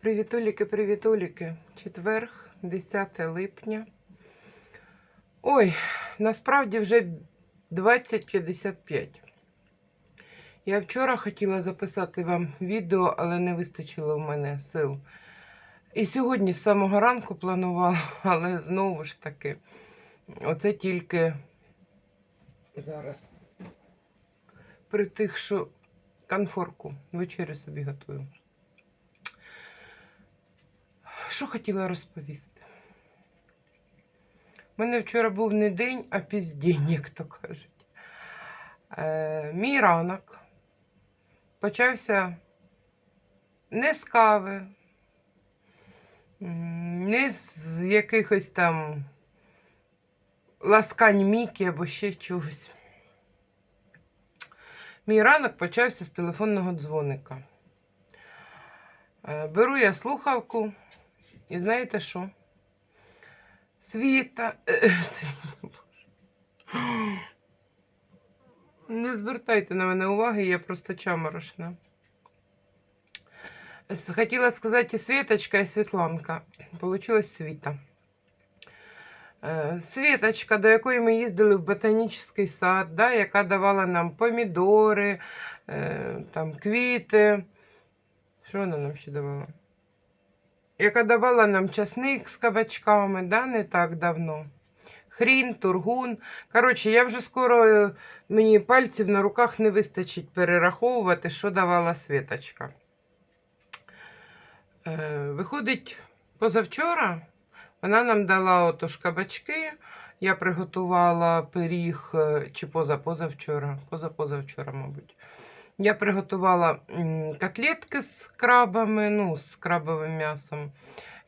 Привітуліки, привітуліки. Четверг, 10 липня. Ой, насправді вже 20.55. Я вчора хотіла записати вам відео, але не вистачило в мене сил. І сьогодні з самого ранку планувала, але знову ж таки, оце тільки зараз при тих, що конфорку вечерю собі готую. Що хотіла розповісти? У мене вчора був не день, а піздень, як то кажуть. Е, мій ранок почався не з кави, не з якихось там ласкань Мікі або ще чогось. Мій ранок почався з телефонного дзвоника. Е, Беру я слухавку, і знаєте що? Світа. е, Боже. Не звертайте на мене уваги, я просто чаморошна. Хотіла сказати і Світочка, і Світланка. Получилось Світа. Е, Світочка, до якої ми їздили в ботанічний сад, да, яка давала нам помідори, е, там, квіти. Що вона нам ще давала? Яка давала нам часник з кабачками, да, не так давно. Хрін, тургун. Коротше, я вже скоро е, мені пальців на руках не вистачить перераховувати, що давала Світочка. Е, виходить, позавчора вона нам дала отож кабачки. Я приготувала пиріг, е, чи поза-позавчора, поза-позавчора, мабуть. Я приготувала котлетки з крабами, ну, з крабовим м'ясом.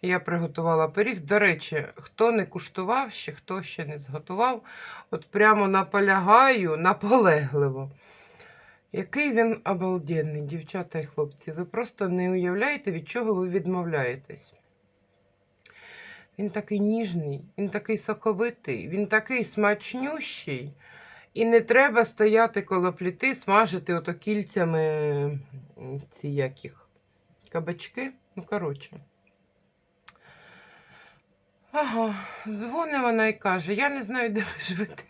Я приготувала пиріг. До речі, хто не куштував ще, хто ще не зготував, от прямо наполягаю, наполегливо. Який він обалденний, дівчата і хлопці. Ви просто не уявляєте, від чого ви відмовляєтесь. Він такий ніжний, він такий соковитий, він такий смачнющий. І не треба стояти коло пліти, смажити ото кільцями ці яких кабачки. Ну, коротше. Ага, дзвонить вона і каже, я не знаю, де ви живете.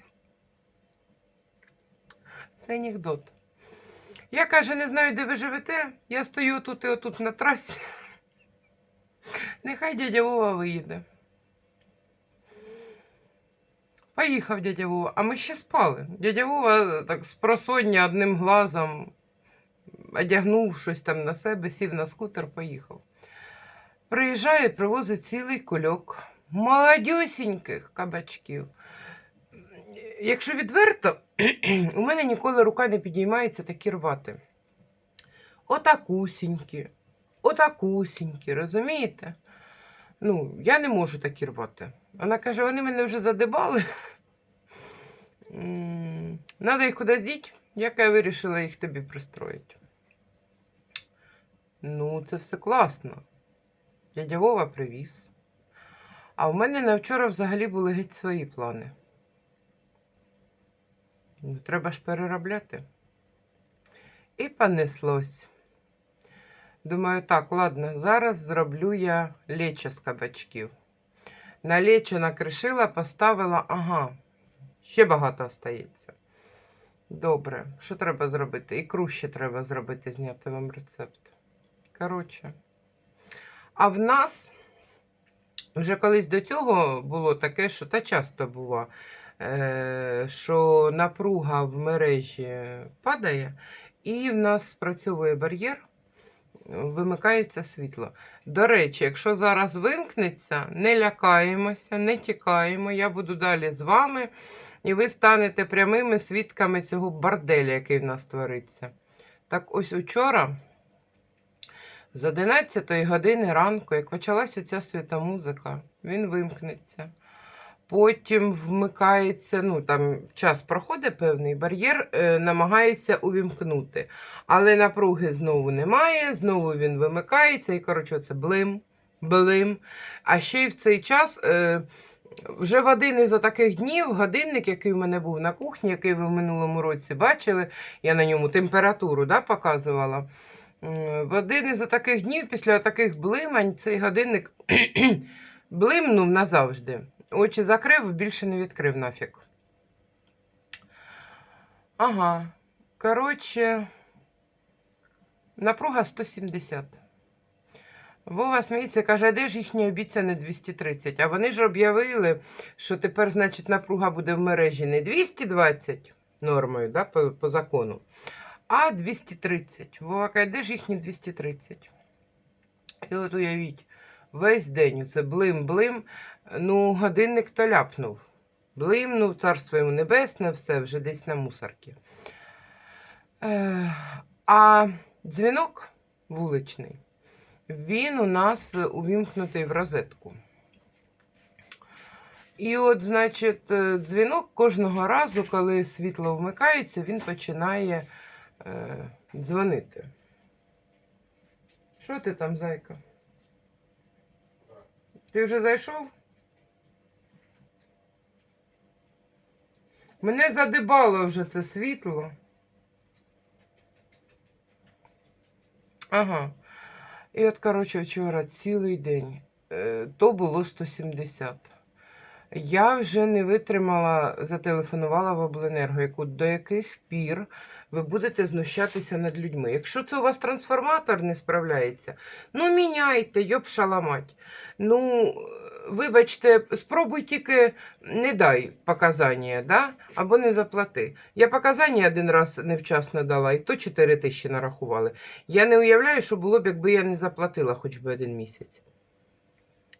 Це анекдот. Я каже, не знаю, де ви живете. Я стою тут і отут на трасі. Нехай дядя Вова виїде. Поїхав дядя Вова, а ми ще спали. Дядя Вова так з просоння одним глазом одягнув щось там на себе, сів на скутер, поїхав. Приїжджає, привозить цілий кульок молодюсіньких кабачків. Якщо відверто, у мене ніколи рука не підіймається такі рвати. Отакусінькі, отакусінькі, розумієте? Ну, я не можу такі рвати. Вона каже, вони мене вже задибали. Надо їх кудись діть, як я вирішила їх тобі пристроїти. Ну, це все класно. Дядя Вова привіз. А в мене на вчора взагалі були геть свої плани. Ну, треба ж переробляти. І понеслось. Думаю, так, ладно, зараз зроблю я лечо з кабачків. На лечо накришила, поставила, ага, ще багато остається. Добре, що треба зробити? Ікру ще треба зробити, зняти вам рецепт. Коротше. А в нас вже колись до цього було таке, що та часто бува, е, що напруга в мережі падає, і в нас спрацьовує бар'єр, вимикається світло. До речі, якщо зараз вимкнеться, не лякаємося, не тікаємо. Я буду далі з вами, і ви станете прямими свідками цього борделя, який в нас твориться. Так ось учора. З 11 години ранку, як почалася ця свята музика, він вимкнеться. Потім вмикається, ну там час проходить певний бар'єр, е, намагається увімкнути. Але напруги знову немає, знову він вимикається, і, коротше, це блим, блим. А ще й в цей час. Е, вже в один із таких днів годинник, який в мене був на кухні, який ви в минулому році бачили, я на ньому температуру да, показувала. В один із таких днів, після таких блимань, цей годинник блимнув назавжди. Очі закрив, більше не відкрив нафіг. Ага. Коротше, напруга 170. Вова сміється, каже, де ж їхнє обіцяне 230? А вони ж об'явили, що тепер, значить, напруга буде в мережі не 220 нормою, да, по, по закону, а 230. Вова каже, де ж їхні 230? І от уявіть, весь день це блим-блим, ну, годинник то ляпнув. Блимнув, царство йому небесне, все вже десь на мусорці. Е, а дзвінок вуличний, він у нас увімкнутий в розетку. І от, значить, е, дзвінок кожного разу, коли світло вмикається, він починає е, дзвонити. Що ти там, зайка? Ти вже зайшов? Мене задибало вже це світло. Ага. І от, коротше, вчора цілий день. Е, то було 170. Я вже не витримала, зателефонувала в обленерго, яку до яких пір ви будете знущатися над людьми. Якщо це у вас трансформатор не справляється, ну міняйте, йоп шаламать. Ну, вибачте, спробуй тільки не дай показання, да? або не заплати. Я показання один раз невчасно дала, і то 4 тисячі нарахували. Я не уявляю, що було б, якби я не заплатила хоч би один місяць.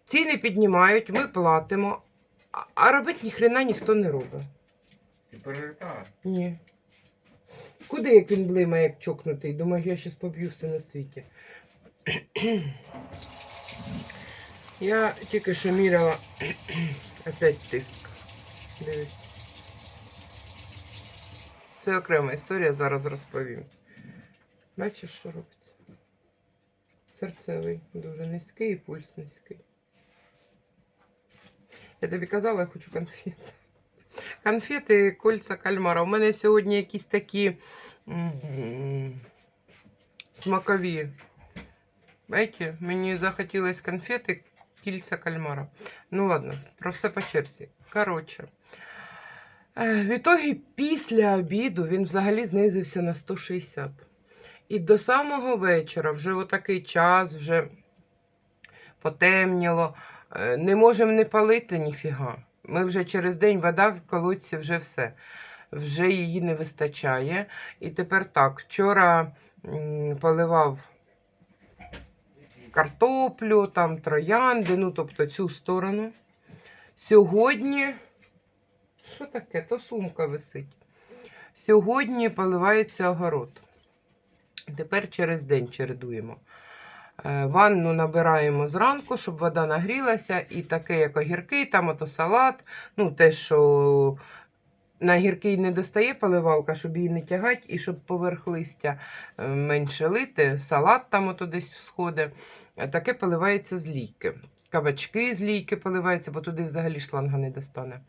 Ціни піднімають, ми платимо, а- робити ніхрена ніхто не робить. Ти. Ні. Куди як він блимає, як чокнутий? Думаю, я щас поб'ю все на світі. Я тільки що міряла опять тиск. Дивись. Це окрема історія, зараз розповім. Бачиш, що робиться? Серцевий дуже низький і пульс низький. Я тобі казала, я хочу конфет. Конфети, кольца кальмара. У мене сьогодні якісь такі м, смакові. Знаєте, мені захотілось конфети, Кільця кальмара. Ну ладно, про все по черзі. Коротше. е, В ітогі після обіду він взагалі знизився на 160. І до самого вечора, вже отакий час, вже потемніло. Е, Не можемо не палити ніфіга. Ми вже через день вода в колодці вже все. Вже її не вистачає. І тепер так, вчора поливав картоплю, там троянди, ну тобто цю сторону. Сьогодні. Що таке? То сумка висить. Сьогодні поливається огород. Тепер через день чередуємо. Е, Ванну набираємо зранку, щоб вода нагрілася, і таке, як огірки, там ото салат. Ну, те, що на гіркий не достає поливалка, щоб її не тягати, і щоб поверх листя е, менше лити, салат там ото десь всходить. Е, Таке поливається з лійки. Кабачки з лійки поливаються, бо туди взагалі шланга не достане.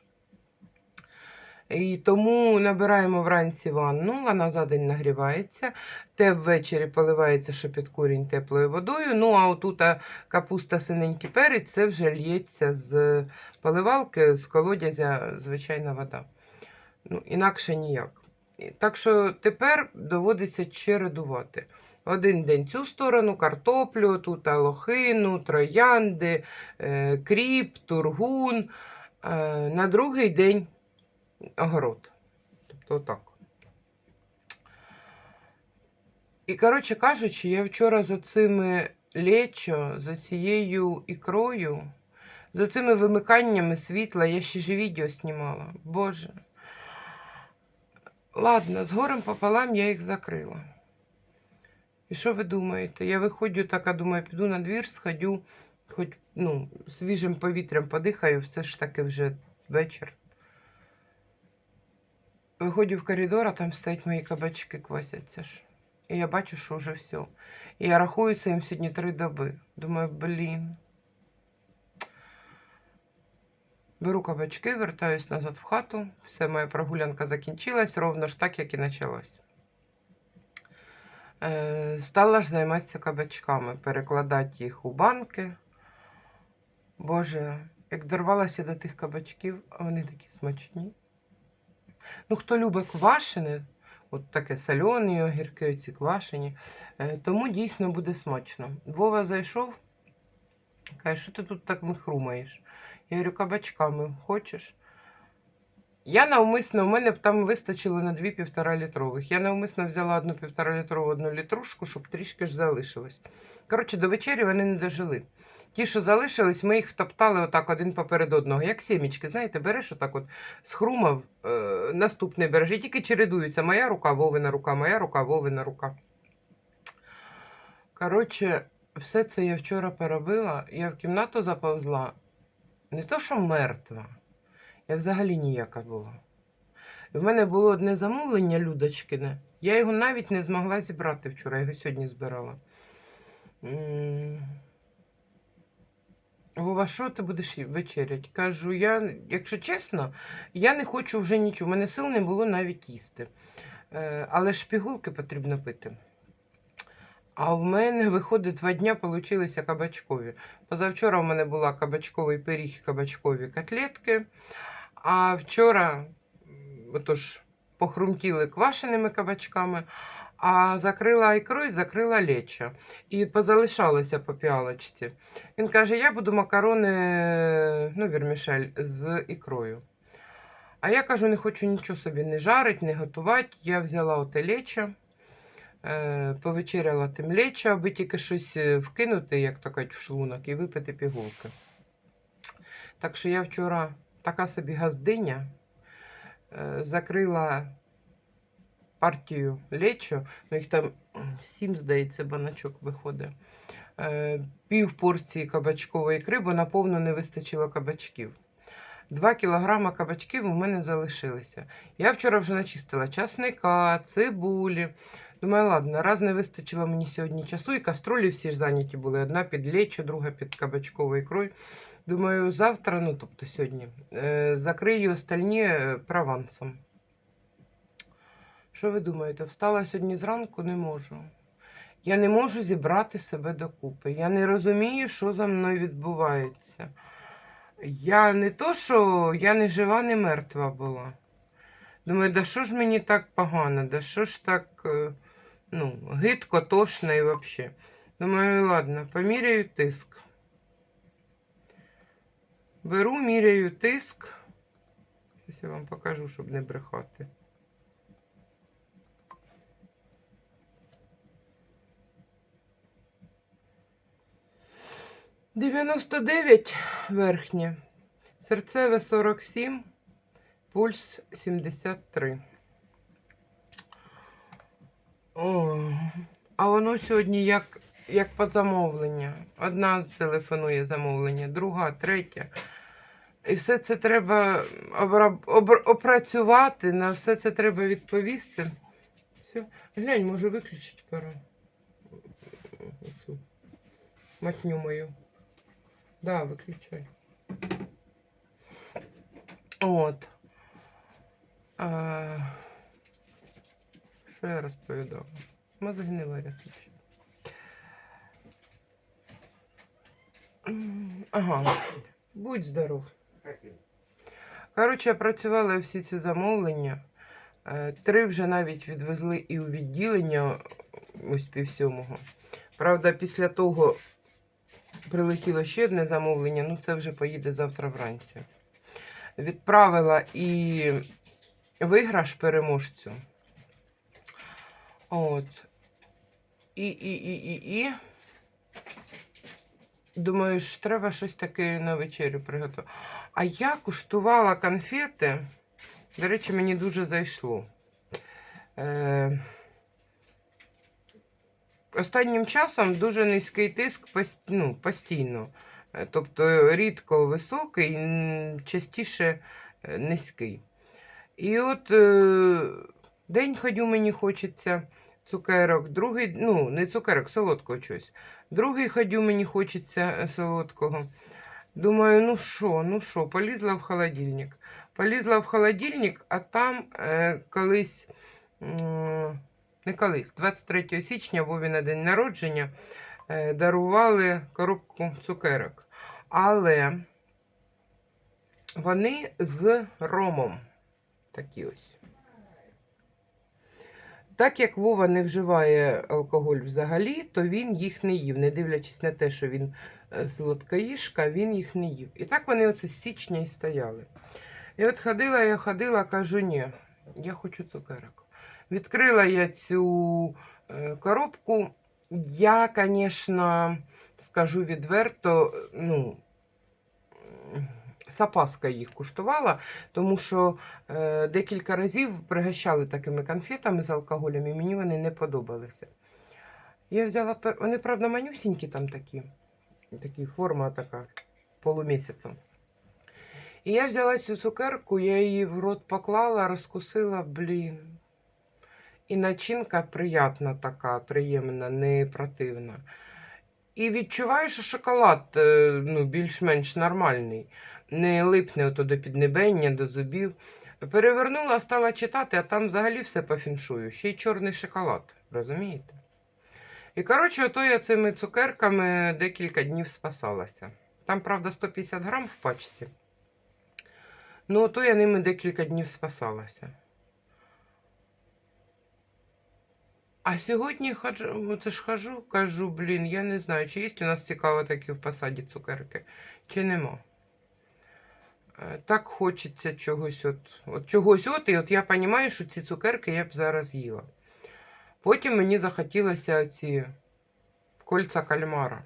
І тому набираємо вранці ванну, вона за день нагрівається, те ввечері поливається, що під корінь теплою водою. Ну, а отут капуста синенький перець, це вже лється з поливалки, з колодязя звичайна вода. Ну, інакше ніяк. Так що тепер доводиться чередувати. Один день цю сторону, картоплю, тут лохину, троянди, е, кріп, тургун. Е, на другий день огород. Тобто отак. І, коротше кажучи, я вчора за цими лечо, за цією ікрою, за цими вимиканнями світла, я ще ж відео знімала. Боже. Ладно, з горем пополам я їх закрила. І що ви думаєте? Я виходжу така, думаю, піду на двір, сходю, хоч ну, свіжим повітрям подихаю, все ж таки вже вечір. Виходжу в коридор, а там стоять мої кабачки, квасяться ж. І я бачу, що вже все. І я рахую це сьогодні три доби. Думаю, блін. Беру кабачки, вертаюсь назад в хату. Все, моя прогулянка закінчилась, ровно ж так, як і почалась. Е, стала ж займатися кабачками, перекладати їх у банки. Боже, як дорвалася до тих кабачків, а вони такі смачні. Ну, хто любить квашене, от таке солені огірки, оці квашені, е, тому дійсно буде смачно. Вова зайшов, каже, що ти тут так михрумаєш? Я говорю, кабачками хочеш? Я навмисно, в мене там вистачило на дві півтора літрових. Я навмисно взяла одну півтора літрову одну літрушку, щоб трішки ж залишилось. Коротше, до вечері вони не дожили. Ті, що залишились, ми їх втоптали отак один поперед одного, як сімічки. Знаєте, береш отак от схрумав, е, наступний береш. І тільки чередуються. Моя рука, Вовина рука, моя рука, Вовина рука. Коротше, все це я вчора поробила. Я в кімнату заповзла. Не то, що мертва. Я взагалі ніяка була. І в мене було одне замовлення Людочкине. Я його навіть не змогла зібрати вчора, я його сьогодні збирала. Вова, що ти будеш вечерять? Кажу, я, якщо чесно, я не хочу вже нічого. У мене сил не було навіть їсти. Е, але ж пігулки потрібно пити. А в мене, виходить, два дня получилися кабачкові. Позавчора в мене була кабачковий пиріг, кабачкові котлетки. А вчора, отож, похрумтіли квашеними кабачками, а закрила ікрою, закрила лечо. І позалишалося по піалочці. Він каже: я буду макарони, ну, вірмішель, з ікрою. А я кажу, не хочу нічого собі не жарити, не готувати. Я взяла оте лечо, повечеряла тим лечо, аби тільки щось е, вкинути, як то кажуть, в шлунок, і випити пігулки. Так що я вчора така собі газдиня е, закрила партію лечо, ну їх там сім, здається, баначок виходить. Е, Пів порції кабачкової ікри, бо наповну не вистачило кабачків. Два кілограма кабачків у мене залишилися. Я вчора вже начистила часника, цибулі. Думаю, ладно, раз не вистачило мені сьогодні часу, і каструлі всі ж зайняті були. Одна під лечо, друга під кабачковою ікрою. Думаю, завтра, ну тобто сьогодні, е, закрию остальні е, провансом. Що ви думаєте? Встала сьогодні зранку, не можу. Я не можу зібрати себе докупи. Я не розумію, що за мною відбувається. Я не то, що я не жива, не мертва була. Думаю, да що ж мені так погано, да що ж так е, ну, гидко, тошно і взагалі. Думаю, ладно, поміряю тиск. Беру, міряю тиск. Зараз я вам покажу, щоб не брехати. Дев'яносто дев'ять верхнє, серцеве 47, пульс 73. О, а воно сьогодні як, як по замовлення. Одна телефонує замовлення, друга, третя. І все це треба опрацювати, на все це треба відповісти. Все. Глянь, може виключити пару. Оцю матню мою. Да, виключай. От. А, що я розповідала? Мозги не варять. Ага. Будь здоров. Коротше, працювала всі ці замовлення. Е, Три вже навіть відвезли і у відділення ось пів сьомого. Правда, після того прилетіло ще одне замовлення, ну це вже поїде завтра вранці. Відправила і виграш переможцю. От. І, і, і, і, і. Думаю, ж треба щось таке на вечерю приготувати. А я куштувала конфети. До речі, мені дуже зайшло. Е... Останнім часом дуже низький тиск ну, постійно. Е, Тобто рідко високий, частіше е, низький. І от е... день ходю мені хочеться цукерок, другий, ну, не цукерок, солодкого чогось. Другий ходю мені хочеться е, солодкого. Думаю, ну що, ну що, полізла в холодильник. Полізла в холодильник, а там е, колись м, Не колись. 23 січня Вові на день народження е, дарували коробку цукерок. Але вони з ромом. Такі ось. Так як Вова не вживає алкоголь взагалі, то він їх не їв, не дивлячись на те, що він е, солодкоїжка, він їх не їв. І так вони оце з січня і стояли. І от ходила я ходила, кажу, ні, я хочу цукерок. Відкрила я цю е, коробку. Я, звісно, скажу відверто, ну, опаскою їх куштувала, тому що е, декілька разів пригощали такими конфетами з алкоголем, і мені вони не подобалися. Я взяла пер... Вони, правда, манюсінькі там такі. Такі форма така полумісяцем. І я взяла цю цукерку, я її в рот поклала, розкусила, блін. І начинка приятна така, приємна, не противна. І відчуваю, що шоколад е, ну, більш-менш нормальний, не липне ото до піднебення, до зубів. Перевернула, стала читати, а там взагалі все по фіншую. Ще й чорний шоколад, розумієте? І коротше, ото я цими цукерками декілька днів спасалася. Там, правда, 150 грам в пачці. Ну, ото я ними декілька днів спасалася. А сьогодні ходжу, це ж хожу, кажу, блін, я не знаю, чи є у нас цікаво такі в посаді цукерки, чи нема. Е, Так хочеться чогось от, от чогось от, і от я розумію, що ці цукерки я б зараз їла. Потім мені захотілося ці кольця кальмара.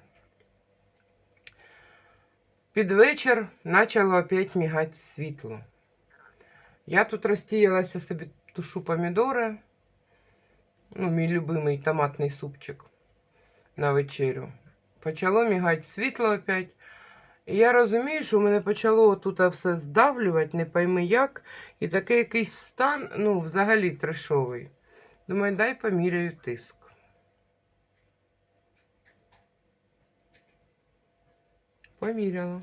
Під вечір почало опять мігати світло. Я тут розтіялася собі, тушу помідори. Ну, мій любимий томатний супчик на вечерю. Почало мігати світло опять. Я розумію, що мене почало тут все здавлювати, не пойми як. І такий якийсь стан, ну, взагалі трешовий. Думаю, дай поміряю тиск. Поміряла.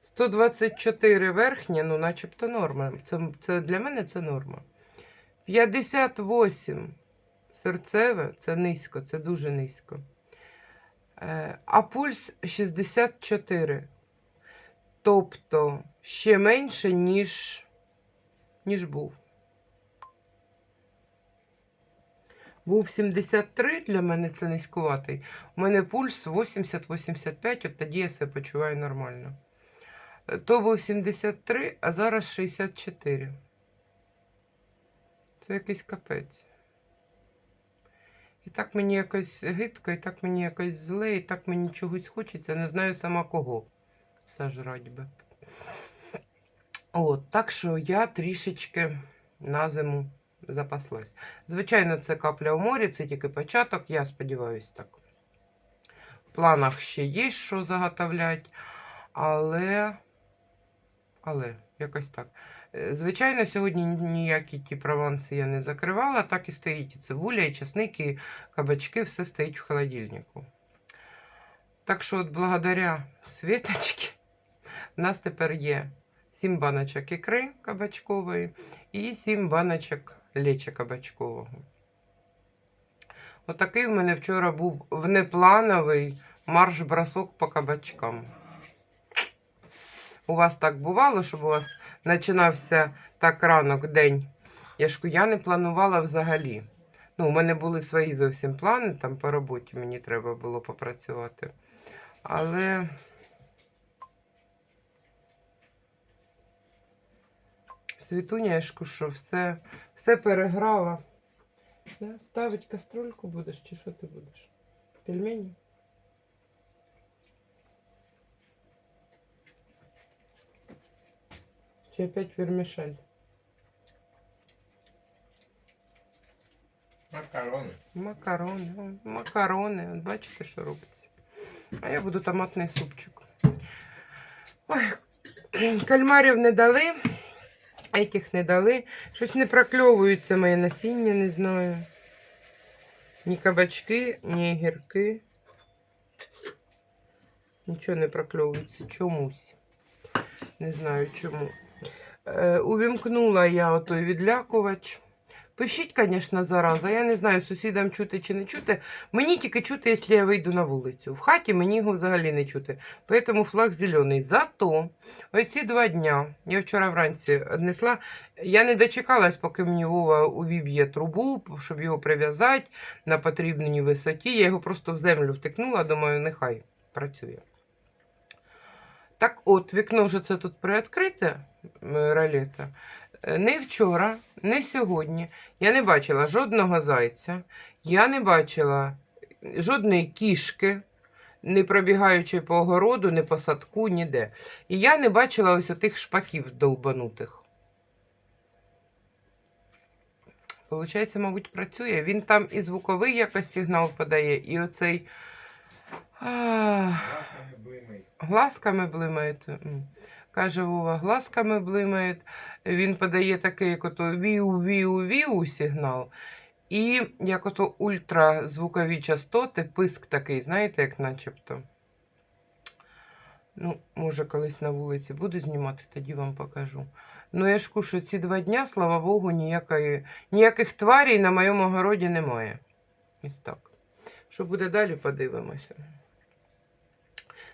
124 верхня, ну, начебто норма. Це, це для мене це норма. 58 серцеве це низько, це дуже низько. Е, А пульс 64. Тобто ще менше, ніж, ніж був. Був 73, для мене це низькуватий. У мене пульс 80-85, от тоді я себе почуваю нормально. Е, То був 73, а зараз 64. Це якийсь капець. І так мені якось гидко, і так мені якось зле, і так мені чогось хочеться, не знаю сама кого. Сожрать би. От, так що я трішечки на зиму запаслась. Звичайно, це капля у морі, це тільки початок, я сподіваюся так. В планах ще є що заготовлять, але. Але, якось так. Е, Звичайно, сьогодні ніякі ті прованси я не закривала, так і стоїть і цибуля, і часник, і кабачки, все стоїть в холодильнику. Так що, от благодаря світочці, в нас тепер є 7 баночок ікри кабачкової і 7 баночок леча кабачкового. Отакий в мене вчора був внеплановий марш-бросок по кабачкам. У вас так бувало, щоб у вас починався так ранок день. Я ж я не планувала взагалі. Ну, у мене були свої зовсім плани, там по роботі мені треба було попрацювати. Але світуня, я ж що все, все переграла. Да? Ставить каструльку будеш чи що ти будеш? Пельмені? Чи опять вермішель? Макарони. Макарони. Макарони. От бачите, що робиться. А я буду томатний супчик. Ой, кальмарів не дали. Этих не дали. Щось не прокльовується моє насіння, не знаю. Ні кабачки, ні гірки. Нічого не прокльовується чомусь. Не знаю чому. Е, увімкнула я отой відлякувач. Пишіть, звісно, зараза. Я не знаю, сусідам чути чи не чути. Мені тільки чути, якщо я вийду на вулицю. В хаті мені його взагалі не чути. Тому флаг зелений. Зато ось ці два дня, я вчора вранці однесла, я не дочекалась, поки мені Вова увіб'є трубу, щоб його прив'язати на потрібній висоті. Я його просто в землю втикнула, думаю, нехай працює. Так от, вікно вже це тут приоткрите, м. Е, Не вчора, не сьогодні я не бачила жодного зайця, я не бачила жодної кішки, не пробігаючи по огороду, не по садку, ніде. І я не бачила ось отих шпаків долбанутих. Получається, мабуть, працює. Він там і звуковий якось сигнал подає, і оцей. Блимай. Глазками блимає. Каже Вова, глазками блимає. Він подає такий, як ото віу-віу-віу сигнал. І як ото ультразвукові частоти, писк такий, знаєте, як начебто. Ну, може, колись на вулиці буду знімати, тоді вам покажу. Ну, я ж кушу, ці два дня, слава Богу, ніякої, ніяких тварей на моєму огороді немає. Ось так. Що буде далі, подивимося.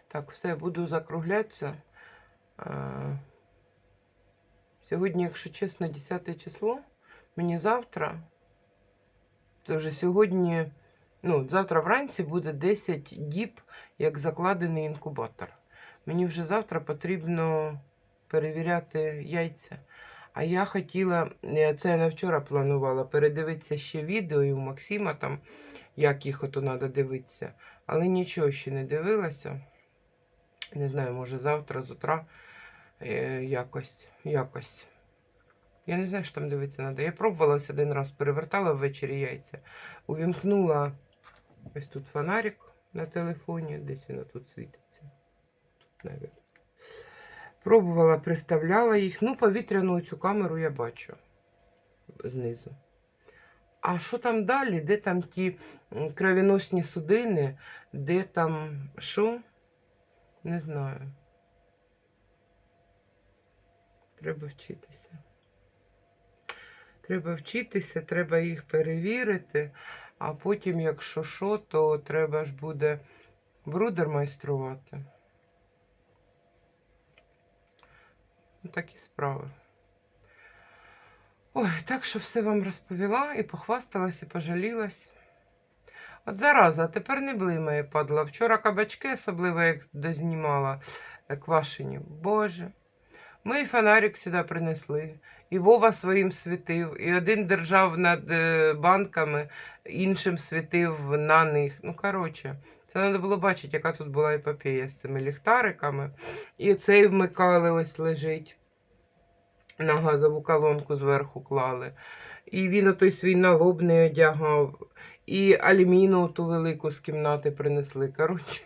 Так, все, буду закруглятися. Сьогодні, якщо чесно, 10 число. Мені завтра. То вже сьогодні, ну, завтра вранці буде 10 діб, як закладений інкубатор. Мені вже завтра потрібно перевіряти яйця. А я хотіла, це я на вчора планувала, передивитися ще відео і у Максима там, як їх ото треба дивитися. Але нічого ще не дивилася. Не знаю, може завтра, з утра якось. якось. Я не знаю, що там дивитися треба. Я пробувала ось один раз, перевертала ввечері яйця. Увімкнула ось тут фонарик на телефоні, десь він тут світиться. Тут, навіть. Пробувала, приставляла їх. Ну, повітряну цю камеру я бачу знизу. А що там далі? Де там ті кровіносні судини? Де там що? Не знаю. Треба вчитися. Треба вчитися, треба їх перевірити, а потім, якщо що, то треба ж буде брудер майструвати. Ну, такі справи. Ой, так що все вам розповіла і похвасталась, і пожалілась. От зараза, тепер не блимає, падла. Вчора кабачки, особливо як дознімала е, квашені. Боже. Ми і фонарик сюди принесли, і Вова своїм світив, і один держав над е, банками, іншим світив на них. Ну, коротше, це треба було бачити, яка тут була епопея з цими ліхтариками. І цей вмикали, ось лежить. На газову колонку зверху клали. І він отой свій налобний одягав. І алюміну ту велику з кімнати принесли. Коротше,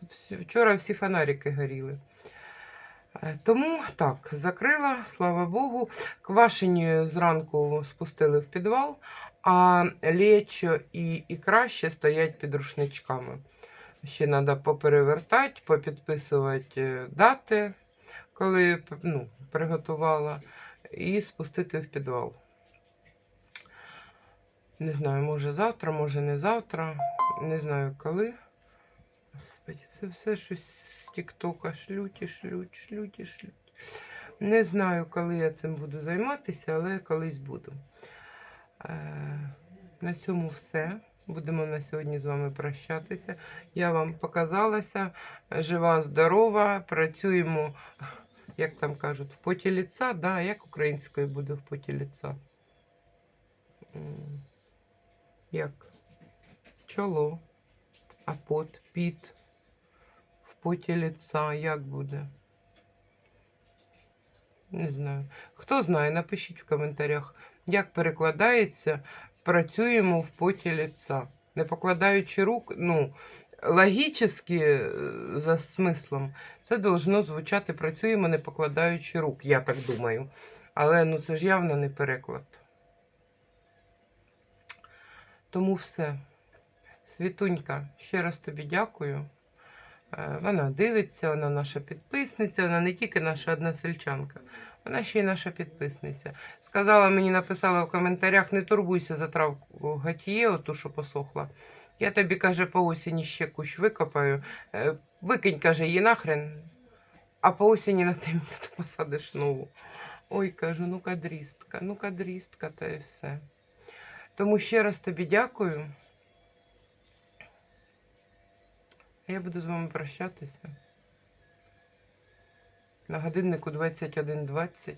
тут вчора всі фонарики горіли. Е, Тому так, закрила, слава Богу. Квашені зранку спустили в підвал, а лечо і ікра ще стоять під рушничками. Ще треба поперевертати, попідписувати е, дати, коли ну, приготувала, і спустити в підвал. Не знаю, може завтра, може не завтра. Не знаю коли. Господи, це все щось Тіктока шлють і шлють, шлють і шлють. Не знаю, коли я цим буду займатися, але колись буду. Е, на цьому все. Будемо на сьогодні з вами прощатися. Я вам показалася. Жива, здорова. Працюємо, як там кажуть, в поті ліца. Да, як українською буде в поті ліца? Як? Чоло. А пот, піт. Поті ліца. Як буде? Не знаю. Хто знає, напишіть в коментарях, як перекладається працюємо в поті ліца. Не покладаючи рук, ну, логічно, е, за смислом, це должно звучати працюємо, не покладаючи рук, я так думаю. Але ну це ж явно не переклад. Тому все. Світунька, ще раз тобі дякую. Е, Вона дивиться, вона наша підписниця, вона не тільки наша односельчанка, Вона ще й наша підписниця. Сказала мені, написала в коментарях, не турбуйся за травку гатіє, оту, що посохла. Я тобі, каже, по осені ще кущ викопаю. Е, Викинь, каже, її нахрен, а по осені на те місце посадиш нову. Ой, кажу, ну кадрістка, ну кадрістка, та і все. Тому ще раз тобі дякую. А Я буду з вами прощатися. На годиннику 21.20.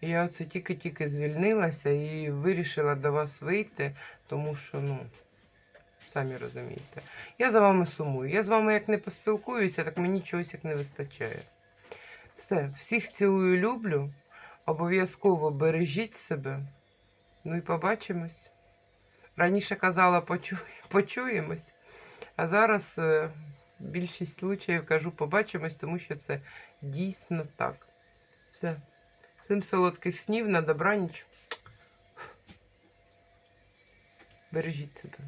Я оце тільки-тільки звільнилася і вирішила до вас вийти, тому що, ну, самі розумієте. Я за вами сумую. Я з вами як не поспілкуюся, так мені чогось як не вистачає. Все, всіх цілую, люблю. Обов'язково бережіть себе. Ну і побачимось. Раніше казала, почу... почуємось, а зараз е, більшість случаїв кажу побачимось, тому що це дійсно так. Все. Всім солодких снів на добраніч. Бережіть себе.